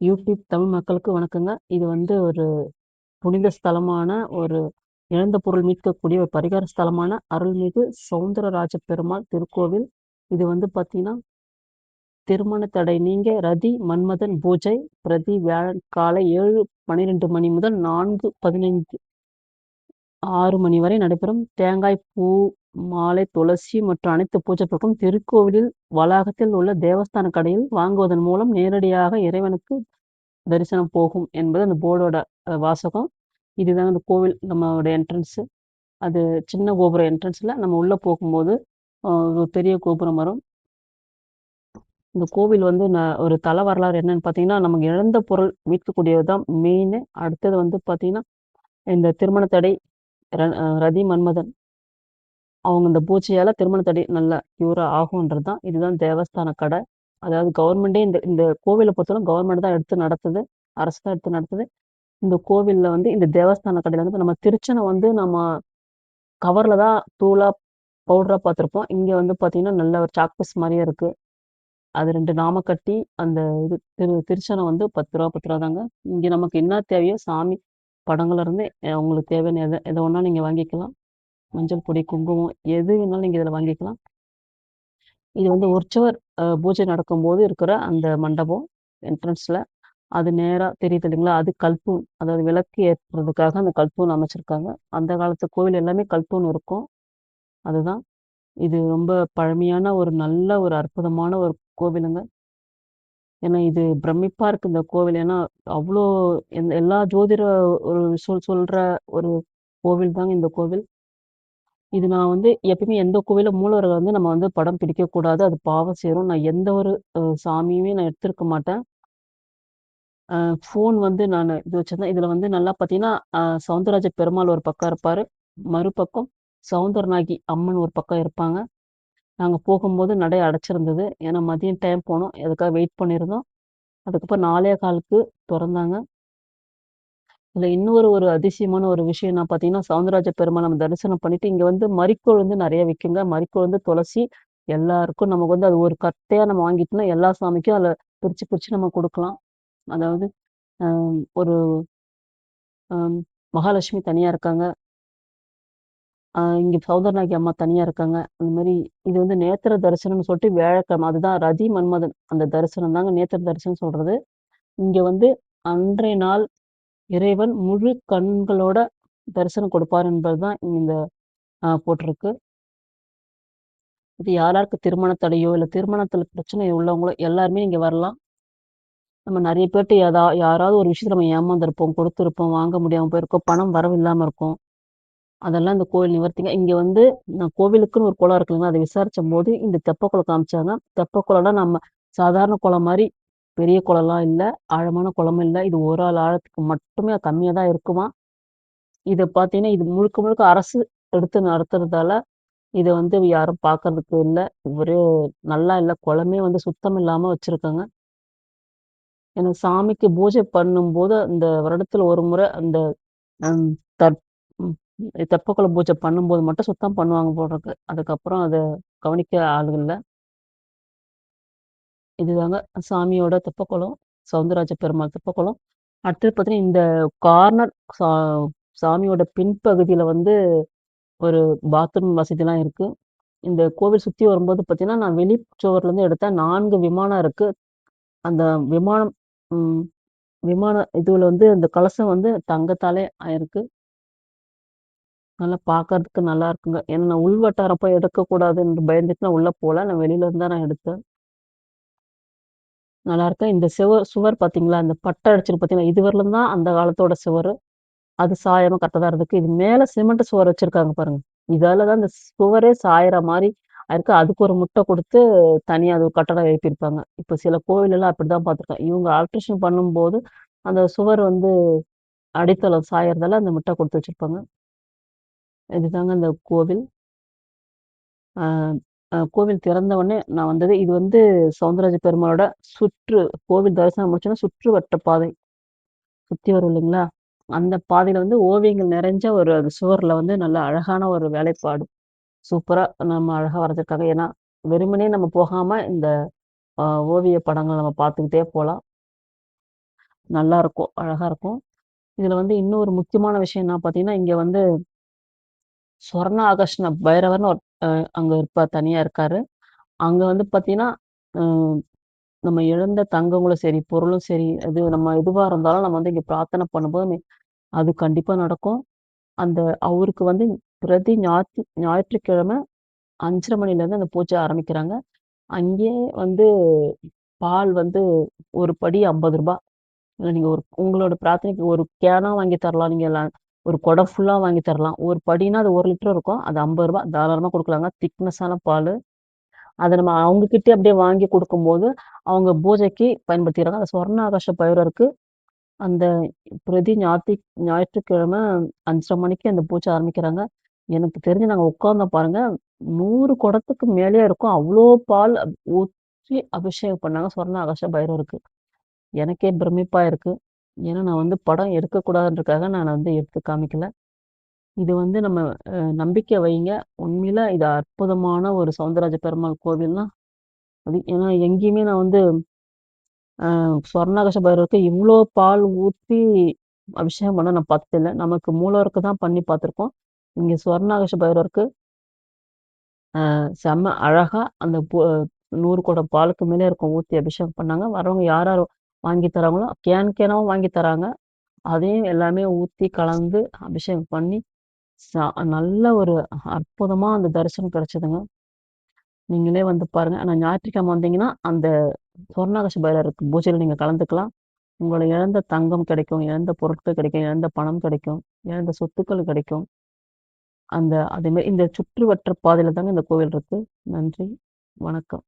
YouTube Tamil மக்களுக்கு வணக்கங்க. இது வந்து ஒரு புனித ஸ்தலமான, ஒரு இழந்த பொருள் மீட்கக்கூடிய ஒரு பரிகார ஸ்தலமான அருள்மிகு சௌந்தரராஜ பெருமாள் திருக்கோவில். இது வந்து பார்த்தீங்கன்னா, திருமண தடை நீங்க ரதி மன்மதன் பூஜை பிரதி வியாழன் காலை 7:12 மணி முதல் 4:15 6 மணி வரை நடைபெறும். தேங்காய், பூ, மாலை, துளசி மற்றும் அனைத்து பூஜை பொருட்களும் திருக்கோவிலில் வளாகத்தில் உள்ள தேவஸ்தான கடையில் வாங்குவதன் மூலம் நேரடியாக இறைவனுக்கு தரிசனம் போகும் என்பது அந்த போர்டோட வாசகம். இதுதான் அந்த கோவில் நம்மளோட என்ட்ரன்ஸு. அது சின்ன கோபுரம் என்ட்ரன்ஸ்ல நம்ம உள்ளே போகும்போது, ஒரு பெரிய கோபுரம் வரும். இந்த கோவில் வந்து ந ஒரு தலை வரலாறு என்னன்னு பார்த்தீங்கன்னா, நமக்கு இழந்த பொருள் மீட்கக்கூடியது தான் மெயினு. அடுத்தது வந்து பார்த்தீங்கன்னா, இந்த திருமண தடை ர ரதி மன்மதன் அவங்க இந்த பூஜையால திருமண தடை நல்லா க்யூரா ஆகுன்றது தான். இதுதான் தேவஸ்தான கடை. அதாவது கவர்மெண்ட்டே இந்த இந்த கோவில பொறுத்தவரைக்கும் கவர்மெண்ட் தான் எடுத்து நடத்துது. அரசு தான் எடுத்து நடத்துது. இந்த கோவில்ல வந்து இந்த தேவஸ்தான கடையில வந்து நம்ம திருச்சன வந்து நம்ம கவர்ல தான் தூளா, பவுடரா பார்த்துருப்போம். இங்க வந்து பார்த்தீங்கன்னா, நல்ல ஒரு சாக்பீஸ் மாதிரியே மாரியே இருக்கு. அது 2 நாம கட்டி, அந்த இது திரு திருச்சனை வந்து ரூ. 10 ரூ. 10 தாங்க. இங்க நமக்கு என்ன தேவையோ சாமி படங்கள்ல இருந்து அ உங்களுக்கு தேவையான எத எத வேணாலும் நீங்க வாங்கிக்கலாம். மஞ்சள் பொடி, குங்குமம் எது வேணாலும் நீங்கள் இதில் வாங்கிக்கலாம். இது வந்து உற்சவர் பூஜை நடக்கும்போது இருக்கிற அந்த மண்டபம் என்ட்ரன்ஸில் அது நேராக தெரியுது இல்லைங்களா? அது கல்பூன் அதாவது விளக்கு ஏற்றுறதுக்காக அந்த கல்பூன் அமைச்சிருக்காங்க. அந்த காலத்து கோவில் எல்லாமே கல்பூன் இருக்கும். அதுதான். இது ரொம்ப பழமையான ஒரு நல்ல ஒரு அற்புதமான ஒரு கோவிலுங்க. ஏன்னா இது பிரமிப்பாக இருக்குது இந்த கோவில். ஏன்னா, அவ்வளோ எந்த எல்லா ஜோதிட ஒரு சொல் சொல்கிற ஒரு கோவில் தாங்க இந்த கோவில். இது நான் வந்து எப்பயுமே எந்த கோவில்ல மூலவர வந்து நம்ம வந்து படம் பிடிக்கக்கூடாது. அது பாவம் சேரும். நான் எந்த ஒரு அ சாமியுமே நான் எடுத்திருக்க மாட்டேன். அ ஃபோன் வந்து நானு இது வச்சிருந்தேன். இதுல வந்து நல்லா பார்த்தீங்கன்னா, அ சௌந்தரராஜ பெருமாள் ஒரு பக்கம் இருப்பாரு. மறுபக்கம் சௌந்தரநாயகி அம்மன் ஒரு பக்கம் இருப்பாங்க. நாங்க போகும்போது நடை அடைச்சிருந்தது. ஏன்னா மதியம் டைம் போனோம். அதுக்காக வெயிட் பண்ணியிருந்தோம். அதுக்கப்புறம் 4:15க்கு தொறந்தாங்க. இதில இன்னொரு ஒரு அதிசயமான ஒரு விஷயம் என்ன பார்த்தீங்கன்னா, சவுந்தரராஜ பெருமாள் நம்ம தரிசனம் பண்ணிட்டு, இங்க வந்து மறிக்கோள் வந்து நிறைய நெறைய விக்குங்க. வந்து துளசி எல்லாருக்கும் நமக்கு வந்து அது ஒரு கட்டையா நம்ம வாங்கிட்டோம்னா, எல்லா சாமிக்கும் அதுல பிரிச்சு, பிரிச்சு நம்ம குடுக்கலாம். அதாவது அ ஒரு அம் மகாலட்சுமி தனியா இருக்காங்க. அ இங்க சௌந்தரநாயகி அம்மா தனியா இருக்காங்க. அந்த மாரி இது வந்து நேத்திர தரிசனம்னு சொல்லிட்டு வியாழக்கிழமை அதுதான் ரதி மன்மதன் அந்த தரிசனம் தாங்க நேத்திர தரிசனம் சொல்றது. இங்க வந்து அன்றைய நாள் இறைவன் முழு கண்களோட தரிசனம் கொடுப்பார் என்பது தான் இந்த போட்டிருக்கு. இது யாராருக்கு திருமண தடையோ, இல்ல திருமணத்தில பிரச்சனை உள்ளவங்களோ எல்லாருமே இங்கே வரலாம். நம்ம நிறைய பேர்ட்ட ஏதா யாராவது ஒரு விஷயத்துல நம்ம ஏமாந்துருப்போம், கொடுத்துருப்போம் வாங்க முடியாம போயிருக்கோம் பணம் வரவு இல்லாம இருக்கும். அதெல்லாம் இந்த கோவில் நிவர்த்திங்க. இங்க வந்து நான் கோவிலுக்குன்னு ஒரு குளம் இருக்கு இல்லைங்களா? அத விசாரிச்சம்போது இந்த தெப்ப குளம் காமிச்சாங்க. தெப்ப குளம்னா நம்ம சாதாரண குளம் மாதிரி பெரிய குளம்லாம் இல்லை ஆழமான குளமும் இல்லை. இது ஒரு ஆள் ஆழத்துக்கு மட்டுமே கம்மியாக தான் இருக்குமா? இதை பார்த்தீங்கன்னா, இது முழுக்க முழுக்க அரசு எடுத்து நடத்துறதால, இதை வந்து யாரும் பார்க்கறதுக்கு இல்லை. ஒரே நல்லா இல்லை குளமே வந்து சுத்தம் இல்லாமல் வச்சுருக்காங்க. ஏன்னா சாமிக்கு பூஜை பண்ணும்போது, அந்த வருடத்தில் ஒரு முறை அந்த அம் தெப்பக்குள பூஜை பண்ணும்போது மட்டும் சுத்தம் பண்ணுவாங்க போடுறதுக்கு அதுக்கப்புறம் அதை கவனிக்க ஆள் இதுதாங்க சாமியோட தெப்பக்குளம். சவுந்தரராஜ பெருமாள் தெப்பக்குளம். அடுத்தது பார்த்தீங்கன்னா, இந்த கார்னர் சா சாமியோட பின்பகுதியில் வந்து ஒரு பாத்ரூம் வசதிலாம் இருக்குது இந்த கோவில் சுற்றி வரும்போது பார்த்தீங்கன்னா, நான் வெளி சுவர்லேருந்து எடுத்தேன். நான்கு விமானம் இருக்குது அந்த விமானம் விமான இதுவில் வந்து அந்த கலசம் வந்து தங்கத்தாலே ஆயிருக்கு. நல்லா பார்க்கறதுக்கு நல்லா இருக்குங்க. ஏன்னா நான் உள் எடுக்கக்கூடாதுன்னு பயந்துட்டு நான் உள்ளே போகல நான் வெளியிலேருந்து தான் நான் எடுத்தேன். நல்லாருக்கு. இந்த சுவர் சுவர் பார்த்தீங்களா? இந்த பட்டை அடிச்சிருக்கு பார்த்தீங்களா? இது தான் அந்த காலத்தோட சுவர் அது சாயமாக கரெக்டாக தான் இருந்துருக்கு. இது மேலே சிமெண்ட் சுவர் வச்சுருக்காங்க பாருங்கள் இதால் தான் இந்த சுவரே சாயிற மாதிரி இருக்கு. அதுக்கு ஒரு முட்டை கொடுத்து தனியாக அது ஒரு கட்டடம் எழுப்பியிருப்பாங்க. இப்போ சில கோவிலெல்லாம் அப்படிதான் பார்த்துருக்கேன். இவங்க ஆல்ட்ரேஷன் பண்ணும்போது, அந்த சுவர் வந்து அடித்தளம் சாயறதால அந்த முட்டை கொடுத்து வச்சிருப்பாங்க. இதுதாங்க அந்த கோவில். கோவில் திறந்த உடனே நான் வந்தது. இது வந்து சவுந்தரராஜ பெருமாளோட சுற்று கோவில் தரிசனம் முடிச்சோன்னா சுற்று வட்ட பாதை. சுத்தி வரும் இல்லைங்களா? அந்த பாதையில வந்து ஓவியங்கள் நிறைஞ்ச ஒரு அது சுவர்ல வந்து நல்ல அழகான ஒரு வேலைப்பாடு. சூப்பரா நம்ம அழகா வரைஞ்சிருக்காங்க. ஏன்னா, வெறுமனே நம்ம போகாம இந்த ஓவிய படங்கள் நம்ம பார்த்துக்கிட்டே போகலாம் நல்லா இருக்கும். அழகா இருக்கும். இதுல வந்து இன்னொரு முக்கியமான விஷயம் என்ன பார்த்தீங்கன்னா, இங்க வந்து சொர்ண ஆகர்ஷ்ண பைரவர்னு ஒரு அ அங்க இருப்பா தனியா இருக்காரு. அங்க வந்து பார்த்தீங்கன்னா, அ நம்ம இழந்த தங்கங்களும் சரி, பொருளும் சரி, அது நம்ம எதுவா இருந்தாலும் நம்ம வந்து இங்க பிரார்த்தனை பண்ணும்போது, அது கண்டிப்பா நடக்கும். அந்த அவருக்கு வந்து பிரதி ஞாயிற்று ஞாயிற்றுக்கிழமை 5:30 மணிலேருந்து அந்த பூஜை ஆரம்பிக்கிறாங்க. அங்கேயே வந்து பால் வந்து ஒரு படி ரூ. 50. நீங்க ஒரு உங்களோட பிரார்த்தனைக்கு ஒரு கேனா வாங்கி தரலாம். நீங்க ஒரு குடம் ஃபுல்லாக வாங்கி தரலாம். ஒரு படின்னா அது ஒரு லிட்டர் இருக்கும். அது ஐம்பது ரூபா தாராளமாக கொடுக்கலாங்க திக்னஸான பால் அதை நம்ம அவங்க அப்படியே வாங்கி கொடுக்கும்போது அவங்க பூஜைக்கு பயன்படுத்திக்கிறாங்க. அந்த சொர்ண ஆகாஷ பயிரருக்கு அந்த பிரதி ஞாத்தி ஞாயிற்றுக்கிழமை 5:30 மணிக்கு அந்த பூஜை ஆரம்பிக்கிறாங்க. எனக்கு தெரிஞ்சு நாங்கள் உட்காந்தோம் பாருங்க, நூறு குடத்துக்கு மேலே இருக்கும். அவ்வளோ பால் ஊற்றி அபிஷேகம் பண்ணாங்க சொர்ண ஆகாஷ பைரவருக்கு. எனக்கே பிரமிப்பாக இருக்குது ஏன்னா நான் வந்து படம் எடுக்கக்கூடாதுன்றதுக்காக நான் வந்து எடுத்து காமிக்கல. இது வந்து நம்ம நம்பிக்கை வைங்க. உண்மையில இது அற்புதமான ஒரு சவுந்தரராஜ பெருமாள் கோவில்னா, அது ஏன்னா எங்கேயுமே நான் வந்து அ பைரவருக்கு இவ்வளோ பால் ஊற்றி அபிஷேகம் பண்ண நான் பார்த்ததில்ல. நமக்கு மூலவருக்கு தான் பண்ணி பார்த்துருக்கோம். இங்கே சொர்ணாகர்ஷ பைரவருக்கு செம்ம அழகா அந்த நூறு கூட பாலுக்கு மேலே இருக்கும் ஊற்றி அபிஷேகம் பண்ணாங்க. வரவங்க யார் யார் வாங்கி தராங்களோ, கேன் கேனாவும் வாங்கி தராங்க. அதையும் எல்லாமே ஊத்தி கலந்து அபிஷேகம் பண்ணி, நல்ல ஒரு அற்புதமா அந்த தரிசனம் கிடைச்சதுங்க. நீங்களே வந்து பாருங்க. ஆனா ஞாயிற்றுக்கிழமை வந்தீங்கன்னா, அந்த சொர்ணாகர்ஷ பைரவருக்கு பூஜையில நீங்க கலந்துக்கலாம். உங்களை இழந்த தங்கம் கிடைக்கும், இழந்த பொருட்கள் கிடைக்கும், இழந்த பணம் கிடைக்கும், இழந்த சொத்துக்கள் கிடைக்கும். அந்த அதேமாரி இந்த சுற்றுவட்ட பாதையில தாங்க இந்த கோவில் இருக்கு. நன்றி, வணக்கம்.